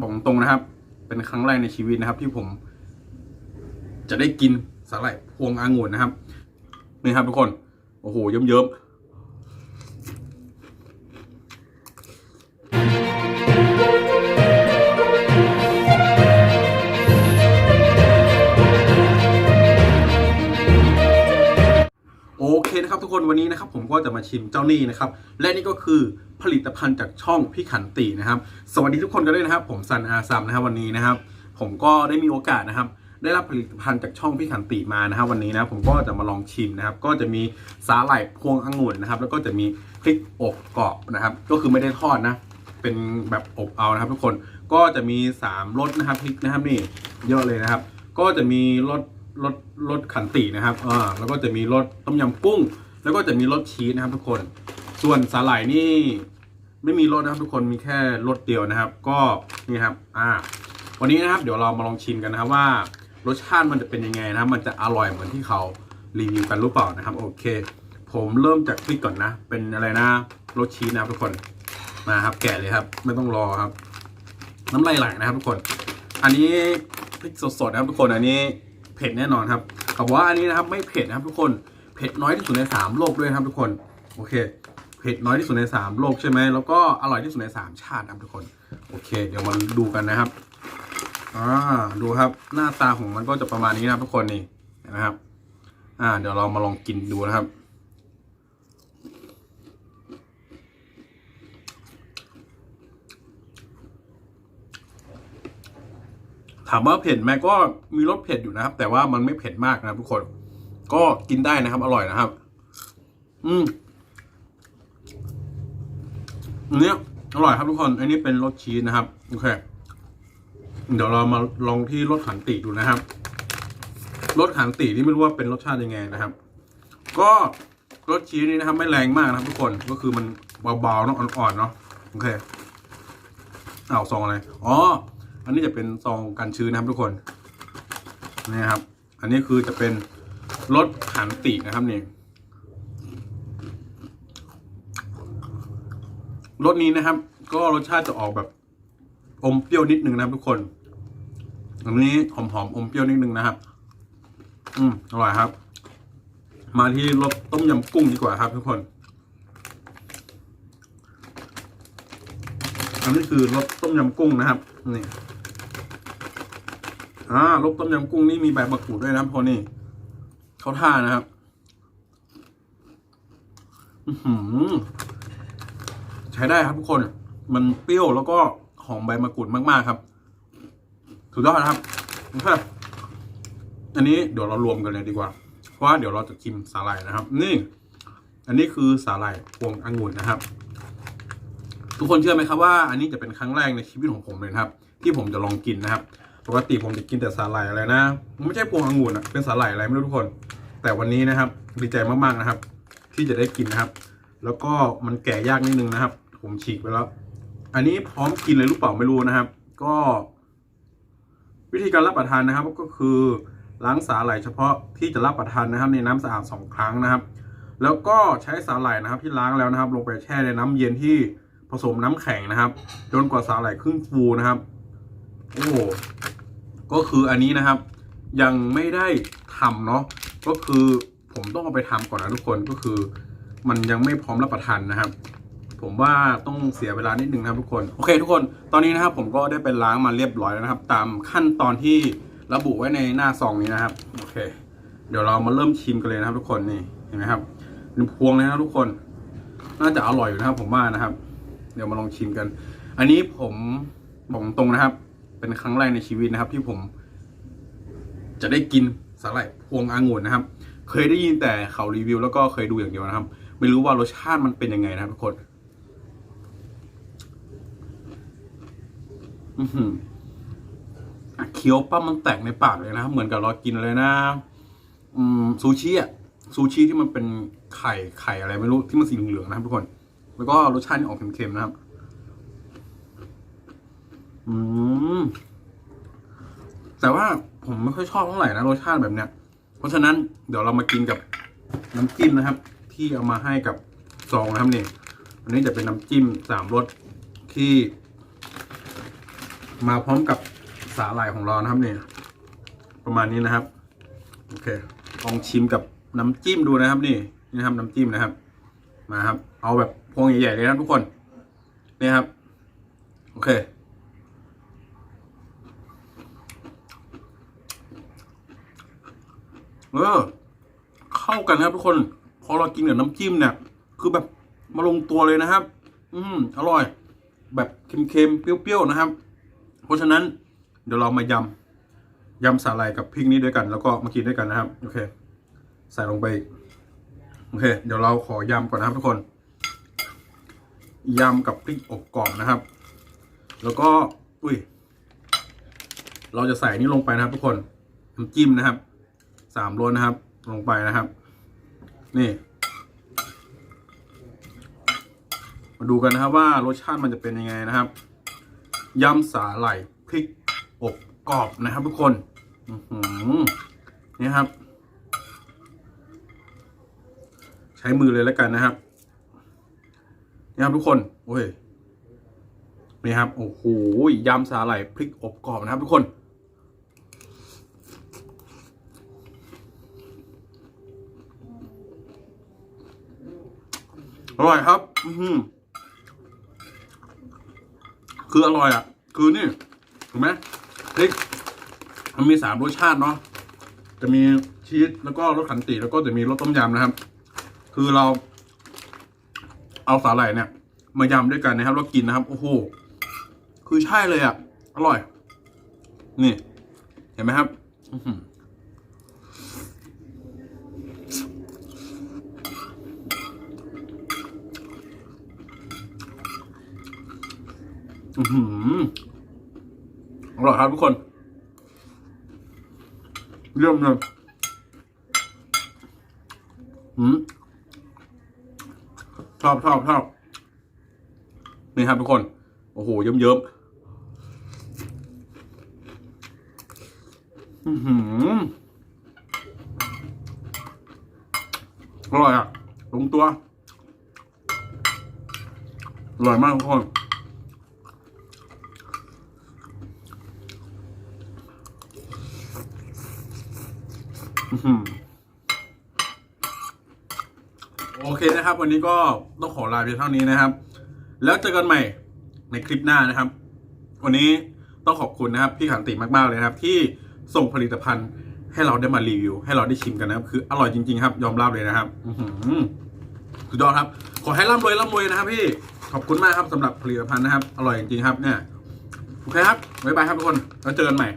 บอกตรงนะครับ เป็นครั้งแรกในชีวิตนะครับ ที่ผม จะได้กินสาหร่ายพวงองุ่นนะครับ นี่ครับทุกคน โอ้โหเยิ้มๆ กคนวันนี้นะครับผมก็จะมาชิมเจ้านี่นะครับและนี่ก็คือผลิตภัณฑ์จากช่องพี่ขันตินะครับ สวัสดีทุกคนกันด้วยนะครับ ผมซันอาซัมนะครับวันนี้นะครับ ผมก็ได้มีโอกาสนะครับ ได้รับผลิตภัณฑ์จากช่องพี่ขันติมานะครับ วันนี้นะผมก็จะมาลองชิมนะครับ ก็จะมีสาหร่ายพวงองุ่นนะครับ แล้วก็จะมีพริกอบกรอบนะครับ ก็คือไม่ได้ทอดนะ เป็นแบบอบเอานะครับ ทุกคนก็จะมี3รสนะครับพริกนะครับนี่เยอะเลยนะครับ ก็จะมีรสรสรสขันตินะครับอ่าแล้วก็จะมีรสต้มยำกุ้ง แล้วก็จะมีรสชีสนะครับทุกคน ส่วนสาหร่ายนี่ไม่มีรสนะครับทุกคนมีแค่รสเดียวนะครับ ก็นี่ครับอ่าวันนี้นะครับเดี๋ยวเรามาลองชิมกันนะครับว่ารสชาติมันจะเป็นยังไงนะครับ มันจะอร่อยเหมือนที่เขารีวิวกันหรือเปล่านะครับ โอเค ผมเริ่มจากพริกก่อนนะ เป็นอะไรนะรสชีสนะครับทุกคนมาครับ แกะเลยครับ ไม่ต้องรอครับ น้ำลายไหลนะครับ ทุกคน อันนี้พริกสดๆนะครับทุกคนอันนี้เผ็ดแน่นอนครับแต่ว่าอันนี้นะครับ ไม่เผ็ดนะครับทุกคน เผ็ดน้อยที่สุดในสามโลกด้วยนะครับทุกคนโอเคเผ็ดน้อยที่สุดในสามโลกใช่ไหมแล้วก็อร่อยที่สุดในสามชาตินะครับทุกคนโอเค เดี๋ยวมาดูกันนะครับอ่าดูครับหน้าตาของมันก็จะประมาณนี้นะครับทุกคนนี่นะครับ อ่า เดี๋ยวเรามาลองกินดูนะครับถามว่าเผ็ดไหมก็มีรสเผ็ดอยู่นะครับ แต่ว่ามันไม่เผ็ดมากนะทุกคน ก็กินได้นะครับ อร่อยนะครับ อืมอันเนี้ยอร่อยครับทุกคน อันนี้เป็นรสชีสนะครับ โอเค เดี๋ยวเรามาลองที่รสขันติดูนะครับ รสขันติที่ไม่รู้ว่าเป็นรสชาติยังไงนะครับ ก็รสชีสนี่นะครับ ไม่แรงมากนะครับ ทุกคน ก็คือมันเบาๆเนาะอ่อนๆเนาะ โอเคอ้าวซองอะไร อ๋อ อันนี้จะเป็นซองกันชื้นนะครับทุกคน นี่ครับ อันนี้คือจะเป็น รสขันตินะครับนี่รสนี้นะครับ ก็รสชาติจะออกแบบอมเปรี้ยวนิดนึงนะครับทุกคน อันนี้หอมๆอมเปรี้ยวนิดนึงนะครับ อืมอร่อยครับ มาที่รสต้มยำกุ้งดีกว่าครับ ทุกคน อันนี้คือรสต้มยำกุ้งนะครับนี่อ่ารสต้มยำกุ้งนี่มีใบมะกรูดด้วยนะครับพอนี่ เขาท่านะครับอือใช้ได้ครับทุกคน มันเปรี้ยวแล้วก็หอมใบมะกรูดมากๆครับสุดยอดนะครับโอเคอันนี้เดี๋ยวเรารวมกันเลยดีกว่า เพราะว่าเดี๋ยวเราจะชิมสาหร่ายนะครับ นี่ อันนี้คือสาหร่ายพวงองุ่นนะครับ ทุกคนเชื่อไหมครับว่า อันนี้จะเป็นครั้งแรกในชีวิตของผมเลยครับ ที่ผมจะลองกินนะครับ ปกติผมจะกินแต่สาหร่ายอะไรนะไม่ใช่พวงองุ่นอะเป็นสาหร่ายอะไรไม่รู้ทุกคน แต่วันนี้นะครับดีใจมากๆนะครับ ที่จะได้กินนะครับ แล้วก็มันแก่ยากนิดนึงนะครับ ผมฉีกไปแล้ว อันนี้พร้อมกินเลยหรือเปล่าไม่รู้นะครับ ก็ วิธีการรับประทานนะครับ ก็คือล้างสาหร่ายเฉพาะที่จะรับประทานนะครับ ในน้ำสะอาดสองครั้งนะครับ แล้วก็ใช้สาหร่ายนะครับ ที่ล้างแล้วนะครับ ลงไปแช่ในน้ำเย็นที่ผสมน้ำแข็งนะครับจนกว่าสาหร่ายครึ่งฟูนะครับ โอ้ ก็คืออันนี้นะครับ ยังไม่ได้ทำเนาะก็คือผมต้องเอาไปทำก่อนนะทุกคนก็คือ มันยังไม่พร้อมรับประทานนะครับ ผมว่าต้องเสียเวลานิดนึงนะครับทุกคนโอเค ทุกคนตอนนี้นะครับผมก็ได้ไปล้างมาเรียบร้อยแล้วนะครับ ตามขั้นตอนที่ระบุไว้ในหน้าซองนี้นะครับโอเค เดี๋ยวเรามาเริ่มชิมกันเลยนะครับ ทุกคนนี่เห็นไหมครับเป็นพวงเลยนะทุกคน น่าจะอร่อยอยู่นะครับ ผมว่านะครับ เดี๋ยวมาลองชิมกัน อันนี้ผมบอกตรงนะครับ เป็นครั้งแรกในชีวิตนะครับ ที่ผม จะได้กินสาหร่ายพวงองุ่นนะครับ เคยได้ยินแต่เขารีวิว แล้วก็เคยดูอย่างเดียวนะครับ ไม่รู้ว่ารสชาติมันเป็นยังไงนะครับทุกคนเคี้ยวปั๊บมันแตกในปากเลยนะเหมือนกับเรากินเลยนะอืมซูชิอะซูชิที่มันเป็นไข่ไข่อะไรไม่รู้ที่มันสีเหลืองๆนะครับทุกคน แล้วก็รสชาติออกเค็มๆนะครับ อืม แต่ว่าผมไม่ค่อยชอบเท่าไหร่นะรสชาติแบบเนี้ย เพราะฉะนั้นเดี๋ยวเรามากินกับน้ำจิ้มนะครับ ที่เอามาให้กับซองนะครับนี่อันนี้จะเป็นน้ำจิ้มสามรสที่ มาพร้อมกับสาหร่ายของเรานะครับนี่ประมาณนี้นะครับ โอเคลองชิมกับน้ำจิ้มดูนะครับ นี่นี่ครับน้ำจิ้มนะครับ มาครับ เอาแบบพวงใหญ่ๆเลยนะทุกคน นี่ครับ โอเค เออ เข้ากันครับทุกคน พอเรากินกับน้ำจิ้มเนี่ย คือแบบมาลงตัวเลยนะครับ อืมอร่อย แบบเค็มๆ เปรี้ยวๆ นะครับ เพราะฉะนั้นเดี๋ยวเรามายำ ยำสาหร่ายกับพริกนี้ด้วยกัน แล้วก็มากินด้วยกันนะครับ โอเค ใส่ลงไป โอเค เดี๋ยวเราขอยำก่อนนะครับทุกคน ยำกับพริกอบกรอบนะครับ แล้วก็ อุ้ย เราจะใส่นี่ลงไปนะครับทุกคนน้ำจิ้มนะครับ สามรสนะครับ ลงไปนะครับ นี่ มาดูกันนะครับว่ารสชาติมันจะเป็นยังไงนะครับยำสาหร่ายพริกอบกรอบนะครับ ทุกคนนี่ครับ ใช้มือเลยแล้วกันนะครับนี่ครับทุกคนโอ้ยนี่ครับโอ้โหยำสาหร่ายพริกอบกรอบนะครับ ทุกคน อร่อยครับ อืคืออร่อยอะ คือนี่ถูกไหมพริกมันมีสามรสชาติเนาะจะมีชีสแล้วก็รสขันติแล้วก็จะมีรสต้มยำนะครับ คือเรา เอาสาหร่ายเนี่ย มายำด้วยกันนะครับ แล้วกินนะครับโอ้โหคือใช่เลยอะ อร่อย นี่ เห็นไหมครับ อื อหืออือหืออร่อยครับทุกคนเยี่ยมเลยอืมชอบชอบชอบนี่ครับทุกคน โอ้โห เยิ้มเยิ้มอือหืออร่อยอะ ลงตัว อร่อยมากทุกคน อื้อหือ โอเคนะครับ วันนี้ก็ต้องขอลาเพียงเท่านี้นะครับ แล้วเจอกันใหม่ในคลิปหน้านะครับ วันนี้ต้องขอบคุณนะครับ พี่ขันติมาก ๆ เลยนะครับ ที่ส่งผลิตภัณฑ์ให้เราได้มารีวิว ให้เราได้ชิมกันนะครับ คืออร่อยจริง ๆ ครับ ยอมรับเลยนะครับอือหือสุดยอดครับ ขอให้ร่ำรวยร่ำรวยนะครับ พี่ขอบคุณมากครับสำหรับผลิตภัณฑ์นะครับ อร่อยจริงๆครับ เนี่ยโอเคครับบ๊ายบายครับทุกคนแล้วเจอกันใหม่